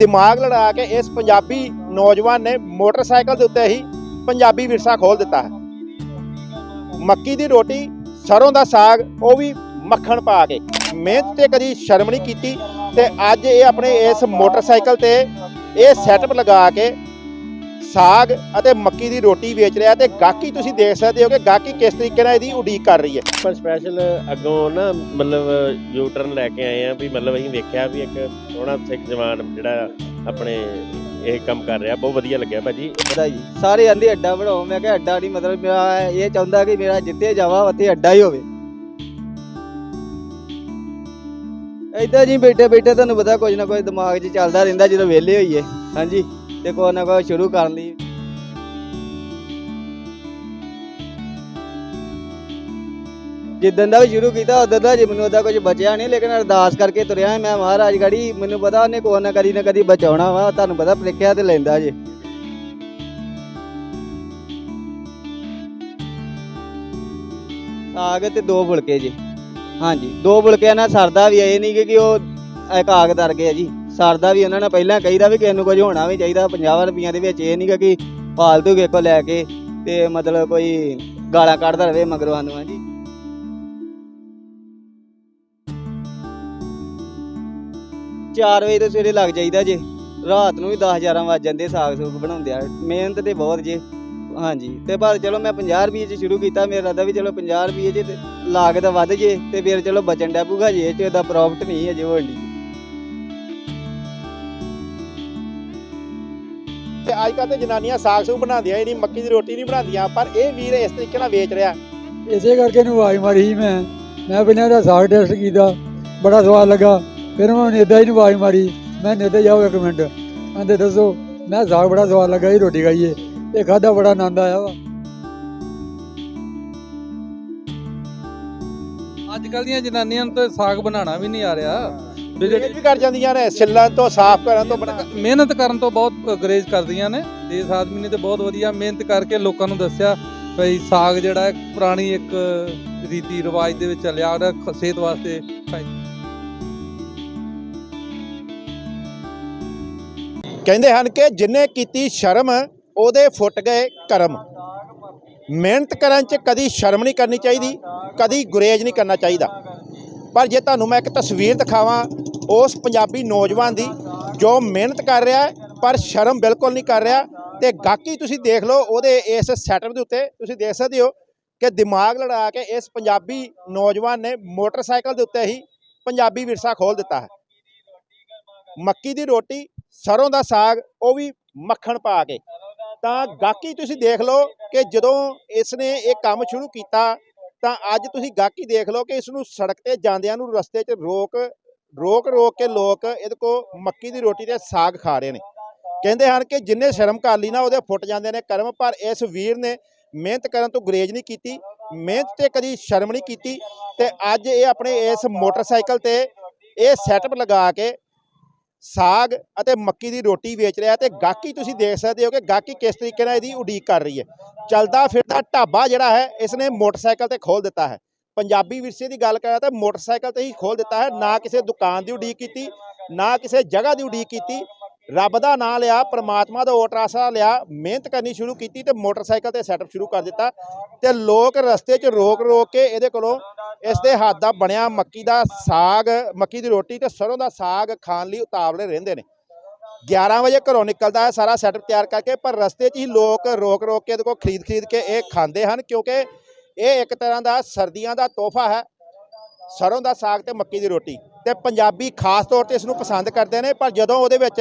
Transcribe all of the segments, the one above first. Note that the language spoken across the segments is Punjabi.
ਦਿਮਾਗ ਲੜਾ ਕੇ ਇਸ ਪੰਜਾਬੀ ਨੌਜਵਾਨ ਨੇ ਮੋਟਰਸਾਈਕਲ ਦੇ ਉੱਤੇ ਹੀ ਪੰਜਾਬੀ ਵਿਰਸਾ ਖੋਲ ਦਿੱਤਾ ਹੈ। ਮੱਕੀ ਦੀ ਰੋਟੀ, ਸਰੋਂ ਦਾ ਸਾਗ, ਉਹ ਵੀ ਮੱਖਣ ਪਾ ਕੇ। ਮਿਹਨਤ ਤੇ ਕਦੀ ਸ਼ਰਮ ਨਹੀਂ ਕੀਤੀ ਤੇ ਅੱਜ ਇਹ ਆਪਣੇ ਇਸ ਮੋਟਰਸਾਈਕਲ ਤੇ ਇਹ ਸੈਟਅਪ ਲਗਾ ਕੇ ਸਾਗ ਅਤੇ ਮੱਕੀ ਦੀ ਰੋਟੀ ਵੇਚ ਰਿਹਾ ਤੇ ਗਾਹਕੀ ਤੁਸੀਂ ਦੇਖ ਸਕਦੇ ਹੋ ਕਿ ਗਾਹਕੀ ਕਿਸ ਤਰੀਕੇ ਨਾਲ ਇਹਦੀ ਉਡੀਕ ਕਰ ਰਹੀ ਹੈ। ਪਰ ਸਪੈਸ਼ਲ ਅੱਗੋਂ ਨਾ ਮਤਲਬ ਯੂ ਟਰਨ ਲੈ ਕੇ ਆਏ ਆ ਵੀ ਮਤਲਬ ਅਸੀਂ ਵੇਖਿਆ ਵੀ ਇੱਕ ਸੋਹਣਾ ਸਿੱਖ ਜਵਾਨ ਜਿਹੜਾ ਆਪਣੇ ਇਹ ਕੰਮ ਕਰ ਰਿਹਾ ਬਹੁਤ ਵਧੀਆ ਲੱਗਿਆ ਭਾਜੀ। ਜੀ ਸਾਰੇ ਆਂਦੇ ਅੱਡਾ ਬਣਾਓ ਮੈਂ ਕਿਹਾ ਅੱਡਾ ਨਹੀਂ ਮਤਲਬ ਮੈਂ ਇਹ ਚਾਹੁੰਦਾ ਕਿ ਮੇਰਾ ਜਿੱਥੇ ਜਾਵਾਂ ਉੱਥੇ ਅੱਡਾ ਹੀ ਹੋਵੇ। ਏਦਾਂ ਜੀ ਬੈਠੇ ਬੈਠੇ ਤੁਹਾਨੂੰ ਪਤਾ ਕੁਝ ਨਾ ਕੁਝ ਦਿਮਾਗ 'ਚ ਚੱਲਦਾ ਰਹਿੰਦਾ ਜਦੋਂ ਵਿਹਲੇ ਹੋਈਏ ਹਾਂਜੀ। ਤੇ ਕੋਈ ਨਾ ਕੋਈ ਸ਼ੁਰੂ ਕਰਨ ਲਈ ਜਿੱਦਣ ਦਾ ਵੀ ਸ਼ੁਰੂ ਕੀਤਾ, ਉਦੋਂ ਦਾ ਜੇ ਮੈਨੂੰ ਉਹਦਾ ਕੁਝ ਬਚਿਆ ਨਹੀਂ ਲੇਕਿਨ ਅਰਦਾਸ ਕਰਕੇ ਤੁਰਿਆ ਮੈਂ, ਮਹਾਰਾਜ ਗੜੀ, ਮੈਨੂੰ ਪਤਾ ਉਹਨੇ ਕੋਈ ਨਾ ਕਦੀ ਨਾ ਕਦੀ ਬਚਾਉਣਾ ਵਾ, ਤੁਹਾਨੂੰ ਪਤਾ ਪ੍ਰੀਖਿਆ ਤੇ ਲੈਂਦਾ ਜੇ। ਸਾਗ ਤੇ ਦੋ ਫੁਲਕੇ ਜੀ। ਹਾਂਜੀ, ਦੋ ਫੁਲਕਿਆਂ ਨਾਲ ਸਰਦਾ ਵੀ ਇਹ ਨਹੀਂ ਕਿ ਉਹ ਇਕਾਗ ਦਰ ਗਿਆ ਜੀ। ਸਰਦਾ ਵੀ ਉਹਨਾਂ ਨੇ ਪਹਿਲਾਂ ਕਹੀਦਾ ਵੀ ਕਿਸੇ ਨੂੰ ਕੁਝ ਹੋਣਾ ਵੀ ਚਾਹੀਦਾ 50 ਰੁਪਈਆਂ ਦੇ ਵਿੱਚ ਇਹ ਨਹੀਂ ਕਿ ਫਾਲਤੂ ਕਿਸੇ ਕੋ ਲੈ ਕੇ ਤੇ ਮਤਲਬ ਕੋਈ ਗਾਲਾਂ ਕੱਢਦਾ ਰਵੇ ਮਗਰੋਂ ਸਾਨੂੰ ਹਾਂਜੀ ਚਾਰ ਵਜੇ ਤੋਂ ਸਵੇਰੇ ਲੱਗ ਜਾਈਦਾ ਜੇ। ਰਾਤ ਨੂੰ ਵੀ 10 11 ਵੱਜ ਜਾਂਦੇ ਸਾਗ ਸੂਗ ਬਣਾਉਂਦੇ ਆ। ਮਿਹਨਤ ਤੇ ਬਹੁਤ ਜੇ। ਹਾਂਜੀ, ਤੇ ਪਰ ਚਲੋ ਮੈਂ 50 ਰੁਪਏ ਚ ਸ਼ੁਰੂ ਕੀਤਾ, ਮੇਰਾ ਰਾਦਾ ਵੀ ਚਲੋ 50 ਰੁਪਏ ਚ ਲਾਗਤ ਵੱਧ ਜੇ ਤੇ ਫਿਰ ਚਲੋ ਬਚਣ ਡੈ ਜੇ, ਇਹ ਚ ਇਹਦਾ ਪ੍ਰੋਫਿਟ ਨਹੀਂ ਅਜੇ ਹੋਣੀ ਅੱਜ ਕੱਲ੍ਹ ਤੇ ਜਨਾਨੀਆਂ ਸਾਗ ਸੂਗ ਬਣਾਉਂਦੀਆਂ ਹੀ ਮੱਕੀ ਦੀ ਰੋਟੀ ਨਹੀਂ ਬਣਾਉਂਦੀਆਂ, ਪਰ ਇਹ ਵੀਰ ਇਸ ਤਰੀਕੇ ਨਾਲ ਵੇਚ ਰਿਹਾ। ਇਸੇ ਕਰਕੇ ਨੂੰ ਆਵਾਜ਼ ਮਾਰੀ ਸੀ ਮੈਂ। ਮੈਂ ਪਹਿਲਾਂ ਦਾ ਸਾਗ ਟੈਸਟ ਕੀਤਾ, ਬੜਾ ਸਵਾਦ ਲੱਗਾ। ਫਿਰ ਮੈਂ ਨੇਦਾ ਹੀ ਨੂੰ ਆਵਾਜ਼ ਮਾਰੀ। ਮੈਂ ਨੇਦਾ ਜਾਓ ਇੱਕ ਮਿੰਟ। ਕਹਿੰਦੇ ਦੱਸੋ, ਮੈਂ ਸਾਗ ਬੜਾ ਸਵਾਦ ਲੱਗਾ ਜੀ ਰੋਟੀ ਖਾਈਏ। ਤੇ ਖਾਦਾ ਬੜਾ ਆਨੰਦ ਆਇਆ ਵਾ। ਅੱਜ ਕੱਲ ਦੀਆਂ ਜਨਾਨੀਆਂ ਨੂੰ ਤਾਂ ਸਾਗ ਬਣਾਉਣਾ ਵੀ ਨਹੀਂ ਆ ਰਿਹਾ। ਜਿਹੜੀ ਵੀ ਕਰ ਜਾਂਦੀਆਂ ਨੇ ਛਿੱਲਣ ਤੋਂ ਸਾਫ਼ ਕਰਨ ਤੋਂ ਬਣਾ ਮਿਹਨਤ ਕਰਨ ਤੋਂ ਬਹੁਤ ਗਰੇਜ ਕਰਦੀਆਂ ਨੇ ਇਸ ਆਦਮੀ ਨੇ ਤੇ ਬਹੁਤ ਵਧੀਆ ਮਿਹਨਤ ਕਰਕੇ ਲੋਕਾਂ ਨੂੰ ਦੱਸਿਆ ਭਈ ਸਾਗ ਜਿਹੜਾ ਹੈ ਪੁਰਾਣੀ ਇੱਕ ਰੀਤੀ ਰਿਵਾਜ ਦੇ ਵਿੱਚ ਚੱਲਿਆ ਉਹਦਾ ਸਿਹਤ ਵਾਸਤੇ ਕਹਿੰਦੇ ਹਨ ਕਿ ਜਿਨੇ ਕੀਤੀ ਸ਼ਰਮ ਉਹਦੇ ਫੁੱਟ ਗਏ ਕਰਮ। ਮਿਹਨਤ ਕਰਨ 'ਚ ਕਦੀ ਸ਼ਰਮ ਨਹੀਂ ਕਰਨੀ ਚਾਹੀਦੀ ਕਦੀ ਗੁਰੇਜ ਨਹੀਂ ਕਰਨਾ ਚਾਹੀਦਾ। ਪਰ ਜੇ ਤੁਹਾਨੂੰ ਮੈਂ ਇੱਕ ਤਸਵੀਰ ਦਿਖਾਵਾਂ, ਉਸ ਪੰਜਾਬੀ ਨੌਜਵਾਨ ਦੀ ਜੋ ਮਿਹਨਤ ਕਰ ਰਿਹਾ ਹੈ, ਪਰ ਸ਼ਰਮ ਬਿਲਕੁਲ ਨਹੀਂ ਕਰ ਰਿਹਾ। ਤੇ ਗਾਕੀ ਤੁਸੀਂ ਦੇਖ ਲਓ, ਉਹਦੇ ਇਸ ਸੈਟਅਪ ਦੇ ਉੱਤੇ ਤੁਸੀਂ ਦੇਖ ਸਕਦੇ ਹੋ ਕਿ ਦਿਮਾਗ ਲੜਾ ਕੇ ਇਸ ਪੰਜਾਬੀ ਨੌਜਵਾਨ ਨੇ ਮੋਟਰਸਾਈਕਲ ਦੇ ਉੱਤੇ ਹੀ ਪੰਜਾਬੀ ਵਿਰਸਾ ਖੋਲ ਦਿੱਤਾ ਹੈ। ਮੱਕੀ ਦੀ ਰੋਟੀ, ਸਰੋਂ ਦਾ ਸਾਗ, ਉਹ ਵੀ ਮੱਖਣ ਪਾ ਕੇ। ਤਾਂ ਗਾਕੀ ਤੁਸੀਂ ਦੇਖ ਲਓ ਕਿ ਜਦੋਂ ਇਸ ਨੇ ਇਹ ਕੰਮ ਸ਼ੁਰੂ ਕੀਤਾ ਤਾਂ ਅੱਜ ਤੁਸੀਂ ਗਾਹਕੀ ਦੇਖ ਲਓ ਕਿ ਇਸ ਨੂੰ ਸੜਕ ਤੇ ਜਾਂਦਿਆਂ ਨੂੰ ਰਸਤੇ 'ਚ ਰੋਕ ਰੋਕ ਰੋਕ ਕੇ ਲੋਕ ਇਹਦੇ ਕੋ ਮੱਕੀ ਦੀ ਰੋਟੀ ਤੇ ਸਾਗ ਖਾ ਰਹੇ ਨੇ। ਕਹਿੰਦੇ ਹਨ ਕਿ ਜਿੰਨੇ ਸ਼ਰਮ ਕਰ ਲਈ ਨਾ ਉਹਦੇ ਫੁੱਟ ਜਾਂਦੇ ਨੇ ਕਰਮ, ਪਰ ਇਸ ਵੀਰ ਨੇ ਮਿਹਨਤ ਕਰਨ ਤੋਂ ਗੁਰੇਜ ਨਹੀਂ ਕੀਤੀ, ਮਿਹਨਤ ਤੇ ਕਦੀ ਸ਼ਰਮ ਨਹੀਂ ਕੀਤੀ ਤੇ ਅੱਜ ਇਹ ਆਪਣੇ ਇਸ ਮੋਟਰਸਾਈਕਲ ਤੇ ਇਹ ਸੈਟਅਪ ਲਗਾ ਕੇ ਸਾਗ ਅਤੇ ਮੱਕੀ ਦੀ ਰੋਟੀ ਵੇਚ ਰਿਹਾ ਤੇ ਗਾਕੀ ਤੁਸੀਂ ਦੇਖ ਸਕਦੇ ਹੋ ਕਿ ਗਾਕੀ ਕਿਸ ਤਰੀਕੇ ਨਾਲ ਇਹਦੀ ਉਡੀਕ ਕਰ ਰਹੀ ਹੈ। ਚਲਦਾ ਫਿਰਦਾ ਢਾਬਾ ਜਿਹੜਾ ਹੈ ਇਸ ਨੇ ਮੋਟਰਸਾਈਕਲ ਤੇ ਖੋਲ ਦਿੱਤਾ ਹੈ। ਪੰਜਾਬੀ ਵਿਰਸੇ ਦੀ ਗੱਲ ਕਰਾਂ ਤਾਂ ਮੋਟਰਸਾਈਕਲ ਤੇ ਹੀ ਖੋਲ ਦਿੱਤਾ ਹੈ, ਨਾ ਕਿਸੇ ਦੁਕਾਨ ਦੀ ਉਡੀਕ ਕੀਤੀ, ਨਾ ਕਿਸੇ ਜਗ੍ਹਾ ਦੀ ਉਡੀਕ ਕੀਤੀ। ਰੱਬ ਦਾ ਨਾਮ ਲਿਆ, ਪ੍ਰਮਾਤਮਾ ਦਾ ਓਟ ਆਸਰਾ ਲਿਆ, ਮਿਹਨਤ ਕਰਨੀ ਸ਼ੁਰੂ ਕੀਤੀ ਤੇ ਮੋਟਰਸਾਈਕਲ ਤੇ ਸੈਟਅਪ ਸ਼ੁਰੂ ਕਰ ਦਿੱਤਾ ਤੇ ਲੋਕ ਰਸਤੇ 'ਚ ਰੋਕ ਰੋਕ ਕੇ ਇਹਦੇ ਕੋਲੋਂ ਇਸ ਦੇ ਹੱਥ ਦਾ ਬਣਿਆ ਮੱਕੀ ਦਾ ਸਾਗ, ਮੱਕੀ ਦੀ ਰੋਟੀ ਤੇ ਸਰੋਂ ਦਾ ਸਾਗ ਖਾਣ ਲਈ ਉਤਾਵਲੇ ਰਹਿੰਦੇ ਨੇ। 11 ਵਜੇ ਘਰੋਂ ਨਿਕਲਦਾ ਹੈ, ਸਾਰਾ ਸੈਟਅਪ ਤਿਆਰ ਕਰਕੇ, ਪਰ ਰਸਤੇ 'ਚ ਹੀ ਲੋਕ ਰੋਕ ਰੋਕ ਕੇ ਇਹਦੇ ਕੋਲ ਖਰੀਦ ਖਰੀਦ ਕੇ ਇਹ ਖਾਂਦੇ ਹਨ, ਕਿਉਂਕਿ ਇਹ ਇੱਕ ਤਰ੍ਹਾਂ ਦਾ ਸਰਦੀਆਂ ਦਾ ਤੋਹਫਾ ਹੈ, ਸਰੋਂ ਦਾ ਸਾਗ ਤੇ ਮੱਕੀ ਦੀ ਰੋਟੀ। ਤੇ ਪੰਜਾਬੀ ਖਾਸ ਤੌਰ ਤੇ ਇਸ ਨੂੰ ਪਸੰਦ ਕਰਦੇ ਨੇ, ਪਰ ਜਦੋਂ ਉਹਦੇ ਵਿੱਚ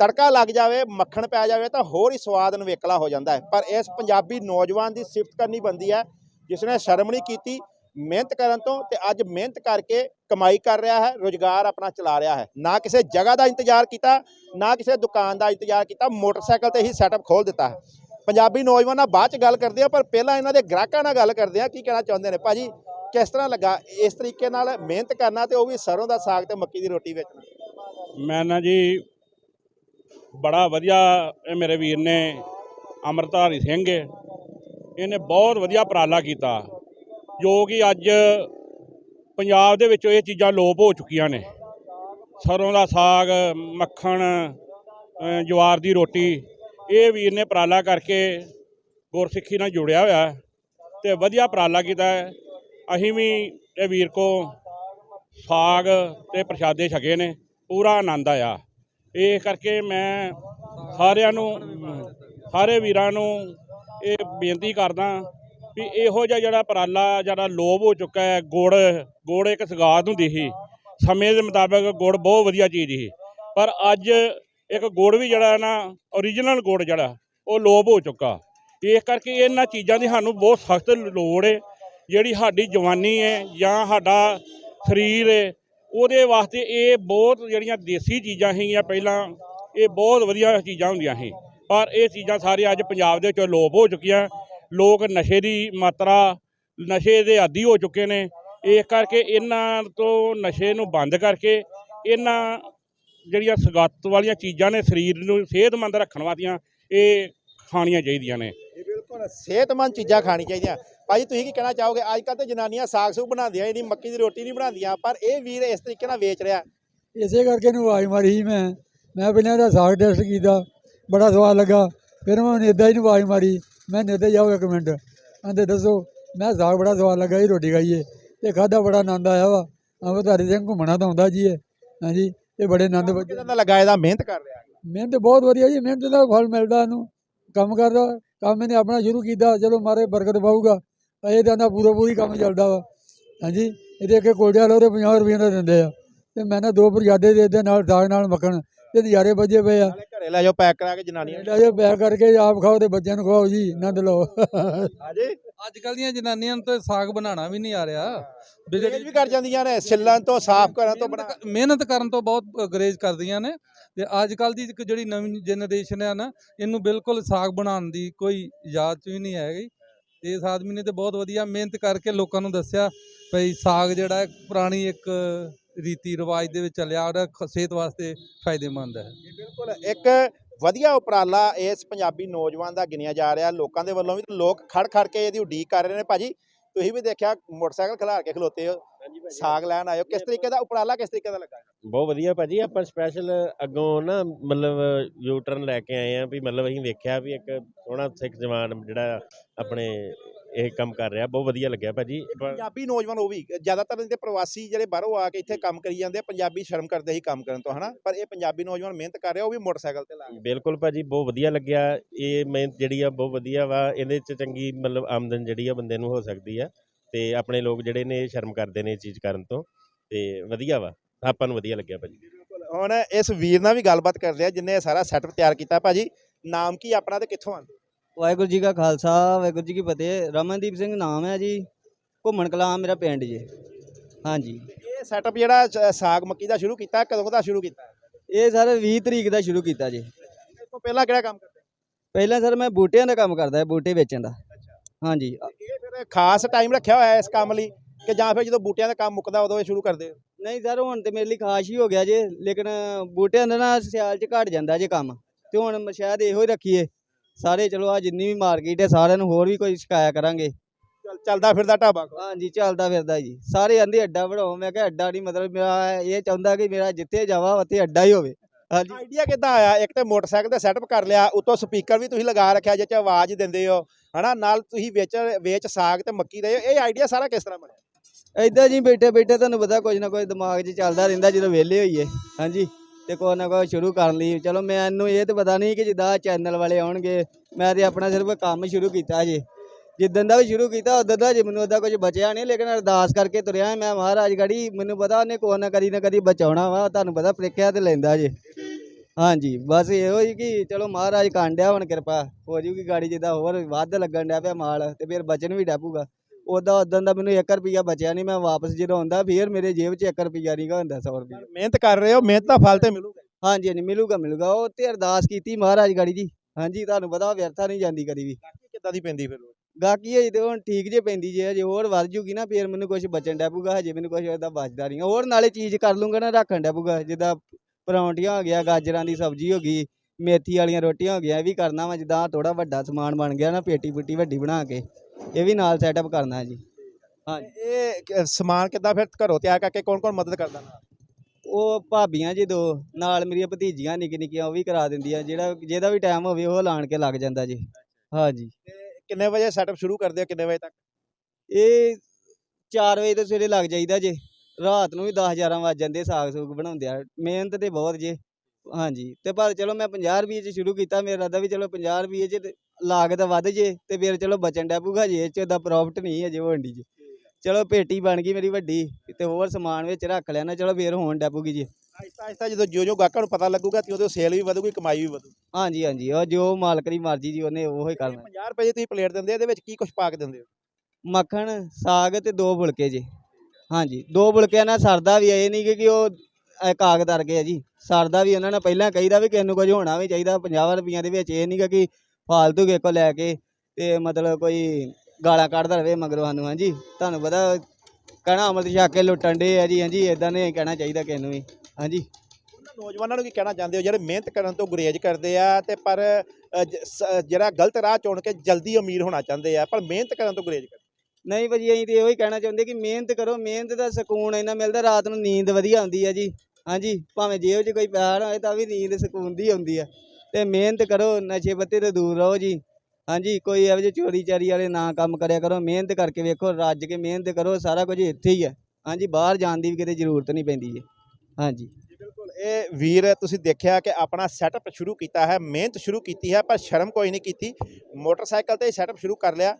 ਤੜਕਾ ਲੱਗ ਜਾਵੇ, ਮੱਖਣ ਪੈ ਜਾਵੇ, ਤਾਂ ਹੋਰ ਹੀ ਸਵਾਦ ਨਵੇਕਲਾ ਹੋ ਜਾਂਦਾ ਹੈ। ਪਰ ਇਸ ਪੰਜਾਬੀ ਨੌਜਵਾਨ ਦੀ ਸਿਫਤ ਕਰਨੀ ਬੰਦੀ ਹੈ, ਜਿਸ ਨੇ ਸ਼ਰਮ ਨਹੀਂ ਕੀਤੀ ਮਿਹਨਤ ਕਰਨ ਤੋਂ ਤੇ ਅੱਜ ਮਿਹਨਤ ਕਰਕੇ ਕਮਾਈ ਕਰ ਰਿਹਾ ਹੈ, ਰੋਜ਼ਗਾਰ ਆਪਣਾ ਚਲਾ ਰਿਹਾ ਹੈ। ਨਾ ਕਿਸੇ ਜਗ੍ਹਾ ਦਾ ਇੰਤਜ਼ਾਰ ਕੀਤਾ, ਨਾ ਕਿਸੇ ਦੁਕਾਨ ਦਾ ਇੰਤਜ਼ਾਰ ਕੀਤਾ, ਮੋਟਰਸਾਈਕਲ ਤੇ ਹੀ ਸੈਟਅਪ ਖੋਲ ਦਿੱਤਾ ਹੈ। ਪੰਜਾਬੀ ਨੌਜਵਾਨਾਂ ਬਾਅਦ ਚ ਗੱਲ ਕਰਦੇ ਆ ਪਰ ਪਹਿਲਾਂ ਇਹਨਾਂ ਦੇ ਗ੍ਰਾਹਕਾਂ ਨਾਲ ਗੱਲ ਕਰਦੇ ਆ ਕੀ ਕਹਿਣਾ ਚਾਹੁੰਦੇ ਨੇ? ਭਾਜੀ, ਕਿਸ ਤਰ੍ਹਾਂ ਲੱਗਾ ਇਸ ਤਰੀਕੇ ਨਾਲ ਮਿਹਨਤ ਕਰਨਾ ਤੇ ਉਹ ਵੀ ਸਰੋਂ ਦਾ ਸਾਗ ਤੇ ਮੱਕੀ ਦੀ ਰੋਟੀ ਵੇਚਣਾ ਮੈਂ ਨਾ ਜੀ, ਬੜਾ ਵਧੀਆ ਇਹ ਮੇਰੇ ਵੀਰ ਨੇ ਅਮਰਧਾਰੀ ਸਿੰਘ ਇਹਨੇ ਬਹੁਤ ਵਧੀਆ ਉਪਰਾਲਾ ਕੀਤਾ। ਜੋ ਕਿ ਅੱਜ ਪੰਜਾਬ ਦੇ ਵਿੱਚੋਂ ਇਹ ਚੀਜ਼ਾਂ ਲੋਪ ਹੋ ਚੁੱਕੀਆਂ ਨੇ। ਸਰੋਂ ਦਾ ਸਾਗ, ਮੱਖਣ ਜਵਾਰ ਦੀ ਰੋਟੀ, ਇਹ ਵੀਰ ਨੇ ਉਪਰਾਲਾ ਕਰਕੇ ਗੁਰਸਿੱਖੀ ਨਾਲ ਜੁੜਿਆ ਹੋਇਆ ਹੈ ਤੇ ਵਧੀਆ ਉਪਰਾਲਾ ਕੀਤਾ ਅਸੀਂ ਵੀ ਇਹ ਵੀਰ ਕੋ ਸਾਗ ਤੇ ਪ੍ਰਸ਼ਾਦੇ ਛਕੇ ਨੇ, ਪੂਰਾ ਆਨੰਦ ਆਇਆ। ਇਹ ਕਰਕੇ ਮੈਂ ਸਾਰਿਆਂ ਨੂੰ ਸਾਰੇ ਵੀਰਾਂ ਨੂੰ ਇਹ ਬੇਨਤੀ ਕਰਦਾ ਵੀ ਇਹੋ ਜਿਹਾ ਜਿਹੜਾ ਉਪਰਾਲਾ, ਜਿਹੜਾ ਲੋਭ ਹੋ ਚੁੱਕਾ ਹੈ, ਗੁੜ ਗੁੜ ਇੱਕ ਸਗਾਤ ਹੁੰਦੀ ਸੀ। ਸਮੇਂ ਦੇ ਮੁਤਾਬਕ ਗੁੜ ਬਹੁਤ ਵਧੀਆ ਚੀਜ਼ ਸੀ। ਪਰ ਅੱਜ ਇੱਕ ਗੁੜ ਵੀ ਜਿਹੜਾ ਨਾ origignal ਗੁੜ ਜਿਹੜਾ, ਉਹ ਲੋਭ ਹੋ ਚੁੱਕਾ। ਇਸ ਕਰਕੇ ਇਹਨਾਂ ਚੀਜ਼ਾਂ ਦੀ ਸਾਨੂੰ ਬਹੁਤ ਸਖਤ ਲੋੜ ਹੈ ਜਿਹੜੀ ਸਾਡੀ ਜਵਾਨੀ ਹੈ ਜਾਂ ਸਾਡਾ ਸਰੀਰ ਹੈ ਉਹਦੇ ਵਾਸਤੇ ਇਹ ਬਹੁਤ ਜਿਹੜੀਆਂ ਦੇਸੀ ਚੀਜ਼ਾਂ ਸੀਗੀਆਂ ਪਹਿਲਾਂ, ਇਹ ਬਹੁਤ ਵਧੀਆ ਚੀਜ਼ਾਂ ਹੁੰਦੀਆਂ ਸੀ। ਪਰ ਇਹ ਚੀਜ਼ਾਂ ਸਾਰੇ ਅੱਜ ਪੰਜਾਬ ਦੇ ਵਿੱਚ ਲੋਪ ਹੋ ਚੁੱਕੀਆਂ। ਲੋਕ ਨਸ਼ੇ ਦੀ ਮਾਤਰਾ ਨਸ਼ੇ ਦੇ ਆਦੀ ਹੋ ਚੁੱਕੇ ਨੇ। ਇਸ ਕਰਕੇ ਇਹਨਾਂ ਤੋਂ ਨਸ਼ੇ ਨੂੰ ਬੰਦ ਕਰਕੇ ਇਹਨਾਂ ਜਿਹੜੀਆਂ ਸਗਤ ਵਾਲੀਆਂ ਚੀਜ਼ਾਂ ਨੇ ਸਰੀਰ ਨੂੰ ਸਿਹਤਮੰਦ ਰੱਖਣ ਵਾਲੀਆਂ ਇਹ ਖਾਣੀਆਂ ਚਾਹੀਦੀਆਂ ਨੇ। ਇਹ ਬਿਲਕੁਲ ਸਿਹਤਮੰਦ ਚੀਜ਼ਾਂ ਖਾਣੀ ਚਾਹੀਦੀਆਂ। ਭਾਜੀ ਤੁਸੀਂ ਕੀ ਕਹਿਣਾ ਚਾਹੋਗੇ? ਅੱਜ ਕੱਲ੍ਹ ਤੇ ਜਨਾਨੀਆਂ ਸਾਗ ਸੂਗ ਬਣਾਉਂਦੀਆਂ ਇਹਦੀ ਮੱਕੀ ਦੀ ਰੋਟੀ ਨਹੀਂ ਬਣਾਉਂਦੀਆਂ ਪਰ ਇਹ ਵੀਰ ਇਸ ਤਰੀਕੇ ਨਾਲ ਵੇਚ ਰਿਹਾ। ਇਸੇ ਕਰਕੇ ਇਹਨੂੰ ਆਵਾਜ਼ ਮਾਰੀ ਸੀ ਮੈਂ। ਮੈਂ ਪਹਿਲਾਂ ਇਹਦਾ ਸਾਗ ਟੈਸਟ ਕੀਤਾ ਬੜਾ ਸਵਾਦ ਲੱਗਾ। ਫਿਰ ਮੈਂ ਇੱਦਾਂ ਹੀ ਨੂੰ ਆਵਾਜ਼ ਮਾਰੀ। ਮੈਂ ਨਿੱਦੇ ਜਾਓ ਇੱਕ ਮਿੰਟ। ਆਂਦੇ ਦੱਸੋ ਮੈਂ ਸਾਗ ਬੜਾ ਸਵਾਦ ਲੱਗਾ ਜੀ ਰੋਟੀ ਖਾਈਏ। ਤੇ ਖਾਦਾ ਬੜਾ ਆਨੰਦ ਆਇਆ ਵਾ। ਅੰਮ੍ਰਿਤਧਾਰੀ ਸਿੰਘ ਘੁੰਮਣਾ ਤਾਂ ਹੁੰਦਾ ਜੀ ਇਹ। ਹਾਂਜੀ ਇਹ ਬੜੇ ਆਨੰਦ ਕਿਦਾਂ ਦਾ ਲੱਗਾ ਇਹਦਾ? ਮਿਹਨਤ ਕਰ ਰਿਹਾ। ਮਿਹਨਤ ਬਹੁਤ ਵਧੀਆ ਜੀ ਮਿਹਨਤ ਦਾ ਫਲ ਮਿਲਦਾ ਇਹਨੂੰ। ਕੰਮ ਕਰਦਾ ਕੰਮ ਇਹਨੇ ਆਪਣਾ ਸ਼ੁਰੂ ਕੀਤਾ। ਚਲੋ ਮਾਰੇ ਬਰਕਤ ਪਾਊਗਾ। ਇਹ ਤਾਂ ਦਾ ਪੂਰਾ ਪੂਰੀ ਕੰਮ ਚੱਲਦਾ ਵਾ। ਹਾਂਜੀ ਇਹਦੇ ਅੱਗੇ ਕੋਲਡਿਆ ਲੋ 50 ਰੁਪਏ ਦਾ ਦਿੰਦੇ ਆ। ਤੇ ਮੈਂ ਨਾ ਦੋ ਪ੍ਰਜਾਦੇ ਦੇ ਦੇ ਨਾਲ ਦਾਗ ਨਾਲ ਮੱਖਣ। ਤੇ ਨਜ਼ਾਰੇ ਵੱਜੇ ਪਏ ਆ। ਘਰੇ ਲੈ ਜਾਓ ਪੈਕ ਕਰਾ ਕੇ ਜਨਾਨੀਆਂ ਲੈ ਜਾਓ ਪੈਕ ਕਰਕੇ ਆਪ ਖਾਓ ਤੇ ਬੱਚਿਆਂ ਨੂੰ ਖਵਾਓ ਜੀ ਆਨੰਦ ਲਓ। ਹਾਂਜੀ ਅੱਜ ਕੱਲ ਦੀਆਂ ਜਨਾਨੀਆਂ ਨੂੰ ਤਾਂ ਸਾਗ ਬਣਾਉਣਾ ਵੀ ਨਹੀਂ ਆ ਰਿਹਾ। ਵੀ ਵੀ ਕਰ ਜਾਂਦੀਆਂ ਨੇ ਛਿੱਲਣ ਤੋਂ ਸਾਫ਼ ਕਰਨ ਤੋਂ ਬਣਾ ਮਿਹਨਤ ਕਰਨ ਤੋਂ ਬਹੁਤ ਗਰੇਜ ਕਰਦੀਆਂ ਨੇ। ਤੇ ਅੱਜ ਕੱਲ ਦੀ ਇੱਕ ਜਿਹੜੀ ਨਵੀਂ ਜਨਰੇਸ਼ਨ ਹੈ ਨਾ ਇਹਨੂੰ ਬਿਲਕੁਲ ਸਾਗ ਬਣਾਉਣ ਦੀ ਕੋਈ ਯਾਦ ਵੀ ਨਹੀਂ ਹੈਗੀ। ਤੇ ਇਸ ਆਦਮੀ ਨੇ ਤੇ ਬਹੁਤ ਵਧੀਆ ਮਿਹਨਤ ਕਰਕੇ ਲੋਕਾਂ ਨੂੰ ਦੱਸਿਆ ਭਈ ਸਾਗ ਜਿਹੜਾ ਹੈ ਪੁਰਾਣੀ ਇੱਕ ਰੀਤੀ ਰਿਵਾਜ ਦੇ ਵਿੱਚ ਚੱਲਿਆ ਔਰ ਸਿਹਤ ਵਾਸਤੇ ਫਾਇਦੇਮੰਦ ਹੈ। ਬਿਲਕੁਲ। ਇੱਕ ਵਧੀਆ ਉਪਰਾਲਾ ਇਸ ਪੰਜਾਬੀ ਨੌਜਵਾਨ ਦਾ ਗਿਣਿਆ ਜਾ ਰਿਹਾ। ਲੋਕਾਂ ਦੇ ਵੱਲੋਂ ਵੀ ਲੋਕ ਖੜ ਖੜ ਕੇ ਇਹਦੀ ਉਡੀਕ ਕਰ ਰਹੇ ਨੇ। ਭਾਜੀ ਤੁਸੀਂ ਵੀ ਦੇਖਿਆ ਮੋਟਰਸਾਈਕਲ ਖਿਲਾਰ ਕੇ ਖਲੋਤੇ ਹੋ। ਸਾਗ ਲੈਣ ਆਇਓ ਕਿਸ ਤਰੀਕੇ ਦਾ ਉਪਰਾਲਾ ਕਿਸ ਤਰੀਕੇ ਦਾ ਲੱਗਾ? ਬਹੁਤ ਵਧੀਆ ਭਾਜੀ। ਆਪਾਂ ਸਪੈਸ਼ਲ ਅੱਗੋਂ ਨਾ ਮਤਲਬ ਯੂ ਟਰਨ ਲੈ ਕੇ ਆਏ ਆ ਵੀ ਮਤਲਬ ਅਸੀਂ ਵੇਖਿਆ ਵੀ ਇੱਕ ਸੋਹਣਾ ਸਿੱਖ ਜਵਾਨ ਜਿਹੜਾ ਆਪਣੇ ਇਹ ਕੰਮ ਕਰ ਰਿਹਾ ਬਹੁਤ ਵਧੀਆ ਲੱਗਿਆ ਭਾਜੀ। ਪੰਜਾਬੀ ਨੌਜਵਾਨ ਉਹ ਵੀ ਜ਼ਿਆਦਾਤਰ ਇਹਦੇ ਪ੍ਰਵਾਸੀ ਜਿਹੜੇ ਬਾਹਰੋਂ ਆ ਕੇ ਇੱਥੇ ਕੰਮ ਕਰੀ ਜਾਂਦੇ ਆ ਪੰਜਾਬੀ ਸ਼ਰਮ ਕਰਦੇ ਸੀ ਕੰਮ ਕਰਨ ਤੋਂ ਹਨਾ? ਪਰ ਇਹ ਪੰਜਾਬੀ ਨੌਜਵਾਨ ਮਿਹਨਤ ਕਰ ਰਿਹਾ ਉਹ ਵੀ ਮੋਟਰਸਾਈਕਲ ਤੇ ਲਾ ਕੇ। ਬਿਲਕੁਲ ਭਾਜੀ ਬਹੁਤ ਵਧੀਆ ਲੱਗਿਆ। ਇਹ ਮਿਹਨਤ ਜਿਹੜੀ ਆ ਬਹੁਤ ਵਧੀਆ ਵਾ। ਇਹਦੇ ਚ ਚੰਗੀ ਮਤਲਬ ਆਮਦਨ ਜਿਹੜੀ ਆ ਬੰਦੇ ਨੂੰ ਹੋ ਸਕਦੀ ਆ। ਤੇ ਆਪਣੇ ਲੋਕ ਜਿਹੜੇ ਨੇ ਸ਼ਰਮ ਕਰਦੇ ਨੇ ਇਹ ਚੀਜ਼ ਕਰਨ ਤੋਂ। ਤੇ ਵਧੀਆ ਵਾ। ਆਪਾਂ ਨੂੰ ਵਧੀਆ ਲੱਗਿਆ ਭਾਜੀ। ਹੁਣ ਇਸ ਵੀਰ ਨਾਲ ਵੀ ਗੱਲਬਾਤ ਕਰਦੇ ਆ ਜਿਨੇ ਸਾਰਾ ਸੈਟਅਪ ਤਿਆਰ ਕੀਤਾ ਭਾਜੀ। ਨਾਮ ਕੀ ਆਪਣਾ ਤੇ ਕਿੱਥੋਂ ਆਂਦੇ ਵਾਹਿਗੁਰੂ ਜੀ ਕਾ ਖਾਲਸਾ ਵਾਹਿਗੁਰੂ ਜੀ ਕੀ ਫਤਿਹ। ਰਮਨਦੀਪ ਸਿੰਘ ਨਾਮ ਹੈ ਜੀ। ਘੁੰਮਣ ਕਲਾਂ ਮੇਰਾ ਪਿੰਡ ਜੀ। ਹਾਂਜੀ। ਇਹ ਸੈਟਅਪ ਜਿਹੜਾ ਸ- ਸਾਗ ਮੱਕੀ ਦਾ ਸ਼ੁਰੂ ਕੀਤਾ ਕਦੋਂ ਦਾ ਸ਼ੁਰੂ ਕੀਤਾ? ਇਹ ਸਰ 20 ਤਰੀਕ ਦਾ ਸ਼ੁਰੂ ਕੀਤਾ ਜੀ। ਇਸ ਤੋਂ ਪਹਿਲਾਂ ਕਿਹੜਾ ਕੰਮ ਕਰਦੇ? ਪਹਿਲਾਂ ਸਰ ਮੈਂ ਬੂਟਿਆਂ ਦਾ ਕੰਮ ਕਰਦਾ ਬੂਟੇ ਵੇਚਣ ਦਾ। ਹਾਂਜੀ। ਇਹ ਫਿਰ ਖਾਸ ਟਾਈਮ ਰੱਖਿਆ ਹੋਇਆ ਹੈ ਇਸ ਕੰਮ ਲਈ ਕਿ ਜਾਂ ਫਿਰ ਜਦੋਂ ਬੂਟਿਆਂ ਦਾ ਕੰਮ ਮੁੱਕਦਾ ਉਦੋਂ ਇਹ ਸ਼ੁਰੂ ਕਰਦੇ ਹੋ? ਨਹੀਂ ਸਰ ਹੁਣ ਤੇ ਮੇਰੇ ਲਈ ਖਾਸ ਹੀ ਹੋ ਗਿਆ ਜੇ ਲੇਕਿਨ ਬੂਟਿਆਂ ਦਾ ਨਾ ਸਿਆਲ ਚ ਘਟ ਜਾਂਦਾ ਜੇ ਕੰਮ। ਤੇ ਹੁਣ ਮ- ਸ਼ਾਇਦ ਇਹੋ ਹੀ ਰੱਖੀਏ। ਸਾਰੇ ਚਲੋ ਆ ਜਿੰਨੀ ਵੀ ਮਾਰਕੀਟ ਹੈ ਸਾਰਿਆਂ ਨੂੰ ਹੋਰ ਵੀ ਕੋਈ ਸ਼ਿਕਾਇਆ ਕਰਾਂਗੇ। ਚੱਲ- ਚੱਲਦਾ ਫਿਰਦਾ ਢਾਬਾ। ਹਾਂਜੀ ਚੱਲਦਾ ਫਿਰਦਾ ਜੀ। ਸਾਰੇ ਆਂਦੇ ਅੱਡਾ ਬਣਾਓ। ਮੈਂ ਕਿਹਾ ਅੱਡਾ ਨਹੀਂ ਮਤਲਬ ਮੇਰਾ ਇਹ ਚਾਹੁੰਦਾ ਕਿ ਮੇਰਾ ਜਿੱਥੇ ਜਾਵਾਂ ਉੱਥੇ ਅੱਡਾ ਹੀ ਹੋਵੇ। ਹਾਂਜੀ। ਆਈਡੀਆ ਕਿੱਦਾਂ ਆਇਆ? ਇੱਕ ਤੇ ਮੋਟਰਸਾਈਕਲ ਤੇ ਸੈਟਅਪ ਕਰ ਲਿਆ ਉੱਤੋਂ ਸਪੀਕਰ ਵੀ ਤੁਸੀਂ ਲਗਾ ਰੱਖਿਆ ਜਿਹ ਚ ਆਵਾਜ਼ ਦਿੰਦੇ ਹੋ ਹਨਾ? ਨਾਲ ਤੁਸੀਂ ਵਿੱਚ ਵੇਚ ਸਾਗ ਤੇ ਮੱਕੀ ਦੇ ਇਹ ਆਈਡੀਆ ਸਾਰਾ ਕਿਸ ਤਰ੍ਹਾਂ ਬਣਿਆ? ਏਦਾਂ ਜੀ ਬੈਠੇ ਬੈਠੇ ਤੁਹਾਨੂੰ ਪਤਾ ਕੁਝ ਨਾ ਕੁਝ ਦਿਮਾਗ 'ਚ ਚੱਲਦਾ ਰਹਿੰਦਾ ਜਦੋਂ ਵਿਹਲੇ ਹੋਈਏ। ਹਾਂਜੀ। ਤੇ ਕੋਈ ਨਾ ਕੋਈ ਸ਼ੁਰੂ ਕਰਨ ਲਈ। ਚਲੋ ਮੈਨੂੰ ਇਹ ਤਾਂ ਪਤਾ ਨਹੀਂ ਕਿ ਜਿੱਦਾਂ ਚੈਨਲ ਵਾਲੇ ਆਉਣਗੇ, ਮੈਂ ਤੇ ਆਪਣਾ ਸਿਰਫ ਕੰਮ ਸ਼ੁਰੂ ਕੀਤਾ ਜੇ ਜਿੱਦਣ ਦਾ ਵੀ ਸ਼ੁਰੂ ਕੀਤਾ, ਉਦੋਂ ਦਾ ਜੇ ਮੈਨੂੰ ਉਹਦਾ ਕੁਝ ਬਚਿਆ ਨਹੀਂ, ਲੇਕਿਨ ਅਰਦਾਸ ਕਰਕੇ ਤੁਰਿਆ ਮੈਂ, ਮਹਾਰਾਜ ਗੜੀ, ਮੈਨੂੰ ਪਤਾ ਉਹਨੇ ਕੋਈ ਨਾ ਕਦੀ ਨਾ ਕਦੀ ਬਚਾਉਣਾ ਵਾ, ਤੁਹਾਨੂੰ ਪਤਾ ਪ੍ਰੀਖਿਆ ਤੇ ਲੈਂਦਾ ਜੇ ਹਾਂਜੀ, ਬਸ ਇਹੋ ਹੀ ਕਿ ਚਲੋ ਮਹਾਰਾਜ ਕਾਂਡਿਆ ਹੁਣ ਕਿਰਪਾ, ਹੋ ਜੂਗੀ ਗਾੜੀ ਜਿੱਦਾਂ ਹੋਰ ਵੱਧ ਲੱਗਣ ਡਿਆ ਪਿਆ ਮਾਲ, ਤੇ ਫਿਰ ਬਚਨ ਵੀ ਡੈਪੂਗਾ ਉਦਾਂ ਉਦੋਂ ਦਾ ਮੈਨੂੰ 1 ਰੁਪਿਆ ਬਚਿਆ ਨਹੀਂ ਮੈਂ ਵਾਪਸ ਜਦੋਂ ਆਉਂਦਾ ਫਿਰ ਮੇਰੇ ਜੇਬ 'ਚ 1 ਰੁਪਿਆ ਨਹੀਂਗਾ ਹੁੰਦਾ 100 ਰੁਪਿਆ ਮਿਹਨਤ ਕਰ ਰਹੇ ਹੋ ਮਿਹਨਤ ਦਾ ਫਲ ਤੇ ਮਿਲੂਗਾ। ਹਾਂਜੀ ਹਾਂਜੀ ਮਿਲੂਗਾ ਮਿਲੂਗਾ। ਉਹ ਤੇ ਅਰਦਾਸ ਕੀਤੀ ਮਹਾਰਾਜ ਗਾੜੀ ਜੀ ਹਾਂਜੀ ਤੁਹਾਨੂੰ ਪਤਾ ਵਿਅਰਥਾ ਨਹੀਂ ਜਾਂਦੀ ਕਦੀ ਵੀ। ਕਿੱਦਾਂ ਦੀ ਪੈਂਦੀ ਫਿਰ ਗਾਕੀ ਹੋਈ ਤੇ ਹੁਣ ਠੀਕ ਜੇ ਪੈਂਦੀ ਜੇ ਹਜੇ ਹੋਰ ਵੱਧ ਜੂਗੀ ਨਾ ਫਿਰ ਮੈਨੂੰ ਕੁਝ ਬਚਣ ਡੈਪੂਗਾ ਹਜੇ ਮੈਨੂੰ ਕੁਝ ਉਹਦਾ ਬਚਦਾ ਨਹੀਂ ਹੋਰ ਨਾਲੇ ਚੀਜ਼ ਕਰ ਲੂੰਗਾ ਨਾ ਰੱਖਣ ਡੈਪੂਗਾ। ਜਿੱਦਾਂ ਪਰੌਂਠੀਆਂ ਹੋ ਗਿਆ ਗਾਜਰਾਂ ਦੀ ਸਬਜ਼ੀ ਹੋ ਗਈ ਮੇਥੀ ਵਾਲੀਆਂ ਰੋਟੀਆਂ ਹੋ ਗਈਆਂ ਇਹ ਵੀ ਕਰਨਾ ਵਾ। ਜਿੱਦਾਂ ਥੋੜਾ ਵੱਡਾ ਸਮਾਨ ਬਣ ਗਿਆ ਨਾ ਪੇਟੀ ਪੁੱਟੀ ਵੱਡੀ ਬਣਾ ਕੇ। ਇਹ ਵੀ ਨਾਲ ਸੈਟਅਪ ਕਰਨਾ ਜੀ। ਹਾਂਜੀ। ਇਹ ਕ- ਸਮਾਨ ਕਿੱਦਾਂ ਫਿਰ ਘਰੋਂ ਤਿਆਰ ਕਰਕੇ ਕੌਣ ਕੌਣ ਮਦਦ ਕਰਦਾ ਨਾਲ? ਉਹ ਭਾਬੀਆਂ ਜੀ ਦੋ ਨਾਲ ਮੇਰੀਆਂ ਭਤੀਜੀਆਂ ਨਿੱਕੀ ਨਿੱਕੀਆਂ ਉਹ ਵੀ ਕਰਾ ਦਿੰਦੀਆਂ ਜਿਹੜਾ ਜਿਹਦਾ ਵੀ ਟਾਈਮ ਹੋਵੇ ਉਹ ਲਾਣ ਕੇ ਲੱਗ ਜਾਂਦਾ ਜੀ। ਹਾਂਜੀ। ਤੇ ਕਿੰਨੇ ਵਜੇ ਸੈਟਅਪ ਸ਼ੁਰੂ ਕਰਦੇ ਹੋ ਕਿੰਨੇ ਵਜੇ ਤੱਕ? ਇਹ 4 ਵਜੇ ਤੋਂ ਸਵੇਰੇ ਲੱਗ ਜਾਈਦਾ ਜੇ। ਰਾਤ ਨੂੰ ਵੀ 10 11 ਵੱਜ ਜਾਂਦੇ ਸਾਗ ਸੂਗ ਬਣਾਉਂਦੇ ਆ ਮਿਹਨਤ ਤੇ ਬਹੁਤ ਜੇ। ਹਾਂਜੀ। ਤੇ ਪਰ ਚਲੋ ਮੈਂ 50 ਰੁਪਏ ਚ ਸ਼ੁਰੂ ਕੀਤਾ ਮੇਰਾ ਇਰਾਦਾ ਵੀ ਚਲੋ 50 ਰੁਪਏ ਚ ਤੇ ਲਾਗਤ ਵੱਧ ਜੇ ਤੇ ਫਿਰ ਚਲੋ ਬਚਣ ਡੈ ਪਊਗਾ ਜੇ ਚ ਦਾ ਪ੍ਰੋਫਿਟ ਨਹੀਂ ਅਜੇ ਹੋਣ ਦੀ ਜੀ। ਚਲੋ ਪੇਟੀ ਬਣ ਗਈ ਮੇਰੀ ਵੱਡੀ ਤੇ ਹੋਰ ਸਮਾਨ ਵਿੱਚ ਰੱਖ ਲਿਆ ਨਾ ਚਲੋ ਫੇਰ ਹੋਣ ਡੈ ਪਊਗੀ ਜੀ। ਆਹਿਸਤਾ ਆਹਿਸਤਾ ਜਦੋਂ ਜਿਉਂ ਜਿਉਂ ਗਾਹਕਾਂ ਨੂੰ ਪਤਾ ਲੱਗੂਗਾ ਤੇ ਉਹਦੇ ਸੇਲ ਵੀ ਵਧੂਗੀ ਕਮਾਈ ਵੀ ਵਧੂ ਹਾਂਜੀ ਹਾਂਜੀ ਉਹ ਜੋ ਮਾਲਕ ਦੀ ਮਰਜ਼ੀ ਜੀ ਉਹਨੇ ਉਹੋ ਹੀ ਕਰਨਾ। 50 ਰੁਪਏ ਦੀ ਤੁਸੀਂ ਪਲੇਟ ਦਿੰਦੇ ਆ, ਇਹਦੇ ਵਿੱਚ ਕੀ ਕੁਝ ਪਾ ਕੇ ਦਿੰਦੇ ਹੋ? ਮੱਖਣ ਸਾਗ ਤੇ ਦੋ ਫੁਲਕੇ ਜੀ। ਹਾਂਜੀ ਦੋ ਫੁਲਕਿਆਂ ਨਾਲ ਸਰਦਾ ਵੀ ਆ, ਇਹ ਨਹੀਂ ਕਿ ਉਹ ਅਹ, ਤਰ ਗਏ ਆ ਜੀ। ਸਰਦਾ ਵੀ ਉਹਨਾਂ ਨੇ ਪਹਿਲਾਂ ਕਹੀਦਾ ਵੀ ਕਿਸੇ ਨੂੰ ਕੁਝ ਹੋਣਾ ਵੀ ਚਾਹੀਦਾ 50 ਰੁਪਈਆਂ ਦੇ ਵਿੱਚ ਇਹ ਨਹੀਂ ਕਿ ਫਾਲਤੂ ਕਿਸੇ ਕੋ ਲੈ ਕੇ ਤੇ ਮਤਲਬ ਕੋਈ ਗਾਲਾਂ ਕੱਢਦਾ ਰਵੇ ਮਗਰੋਂ ਸਾਨੂੰ ਹਾਂਜੀ। ਤੁਹਾਨੂੰ ਪਤਾ ਕਹਿਣਾ ਅਮਲ ਛੱਕ ਕੇ ਲੁੱਟਣ ਦੇ ਆ ਜੀ ਹਾਂਜੀ। ਇਦਾਂ ਨਹੀਂ ਕਹਿਣਾ ਚਾਹੀਦਾ ਕਿਸੇ ਨੂੰ ਵੀ ਹਾਂਜੀ। ਨੌਜਵਾਨਾਂ ਨੂੰ ਕੀ ਕਹਿਣਾ ਚਾਹੁੰਦੇ ਹੋ? ਜਿਹੜੇ ਮਿਹਨਤ ਕਰਨ ਤੋਂ ਗੁਰੇਜ਼ ਕਰਦੇ ਆ ਤੇ ਪਰ ਜਿਹੜਾ ਗਲਤ ਰਾਹ ਚੁਣ ਕੇ ਜਲਦੀ ਅਮੀਰ ਹੋਣਾ ਚਾਹੁੰਦੇ ਆ ਪਰ ਮਿਹਨਤ ਕਰਨ ਤੋਂ ਗੁਰੇਜ਼ ਕਰਦੇ। ਨਹੀਂ ਭਾਜੀ ਅਸੀਂ ਤੇ ਇਹੋ ਹੀ ਕਹਿਣਾ ਚਾਹੁੰਦੇ ਕਿ ਮਿਹਨਤ ਕਰੋ। ਮਿਹਨਤ ਦਾ ਸਕੂਨ ਇੰਨਾ ਮਿਲਦਾ ਰਾਤ ਨੂੰ ਨੀਂਦ ਵਧੀਆ ਆਉਂਦੀ ਹੈ ਜੀ ਹਾਂਜੀ। ਭਾਵੇਂ ਜੇਬ 'ਚ ਕੋਈ ਪੈਸਾ ਹੋਏ ਤਾਂ ਵੀ ਨੀਂਦ ਸਕੂਨ ਦੀ ਆਉਂਦੀ ਹੈ ਤੇ ਮਿਹਨਤ ਕਰੋ, ਨਸ਼ੇ ਪੱਤੇ ਤੋਂ ਦੂਰ ਰਹੋ ਜੀ। ਹਾਂਜੀ, ਕੋਈ ਇਹੋ ਜਿਹੇ ਚੋਰੀ ਚਾਰੀ ਵਾਲੇ ਨਾ ਕੰਮ ਕਰਿਆ ਕਰੋ, ਮਿਹਨਤ ਕਰਕੇ ਵੇਖੋ, ਰੱਜ ਕੇ ਮਿਹਨਤ ਕਰੋ, ਸਾਰਾ ਕੁਝ ਇੱਥੇ ਹੀ ਹੈ। ਹਾਂਜੀ, ਬਾਹਰ ਜਾਣ ਦੀ ਵੀ ਕਿਤੇ ਜ਼ਰੂਰਤ ਨਹੀਂ ਪੈਂਦੀ ਜੀ। ਹਾਂਜੀ। ਬਿਲਕੁਲ। ਇਹ ਵੀਰ, ਤੁਸੀਂ ਦੇਖਿਆ ਕਿ ਆਪਣਾ ਸੈਟਅਪ ਸ਼ੁਰੂ ਕੀਤਾ ਹੈ, ਮਿਹਨਤ ਸ਼ੁਰੂ ਕੀਤੀ ਹੈ, ਪਰ ਸ਼ਰਮ ਕੋਈ ਨਹੀਂ ਕੀਤੀ। ਮੋਟਰਸਾਈਕਲ ਤੇ ਸੈਟਅਪ ਸ਼ੁਰੂ ਕਰ ਲਿਆ।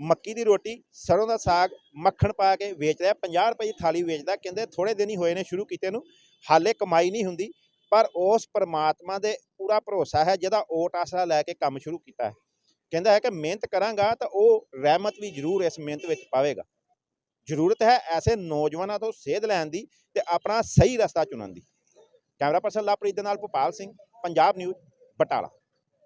ਮੱਕੀ ਦੀ ਰੋਟੀ, ਸਰੋਂ ਦਾ ਸਾਗ, ਮੱਖਣ ਪਾ ਕੇ ਵੇਚ ਰਿਹਾ 50 ਰੁਪਏ ਦੀ ਥਾਲੀ ਵੇਚਦਾ, ਕਹਿੰਦੇ ਥੋੜੇ ਦਿਨ ਹੀ ਹੋਏ ਨੇ ਸ਼ੁਰੂ ਕੀਤੇ ਨੂੰ। ਹਾਲੇ ਕਮਾਈ ਨਹੀਂ ਹੁੰਦੀ। ਪਰ ਉਸ ਪਰਮਾਤਮਾ ਦੇ ਪੂਰਾ ਭਰੋਸਾ ਹੈ, ਜਿਹਦਾ ਓਟ ਆਸਰਾ ਲੈ ਕੇ ਕੰਮ ਸ਼ੁਰੂ ਕੀਤਾ ਹੈ। ਕਹਿੰਦਾ ਹੈ ਕਿ ਮਿਹਨਤ ਕਰਾਂਗਾ ਤਾਂ ਉਹ ਰਹਿਮਤ ਵੀ ਜ਼ਰੂਰ ਇਸ ਮਿਹਨਤ ਵਿੱਚ ਪਾਵੇਗਾ। ਜ਼ਰੂਰਤ ਹੈ ਐਸੇ ਨੌਜਵਾਨਾਂ ਤੋਂ ਸੇਧ ਲੈਣ ਦੀ ਤੇ ਆਪਣਾ ਸਹੀ ਰਸਤਾ ਚੁਣਨ ਦੀ। ਕੈਮਰਾ ਪਰਸਨ ਲਵਪ੍ਰੀਤ ਦੇ ਨਾਲ ਭੋਪਾਲ ਸਿੰਘ, ਪੰਜਾਬ ਨਿਊਜ਼, ਬਟਾਲਾ।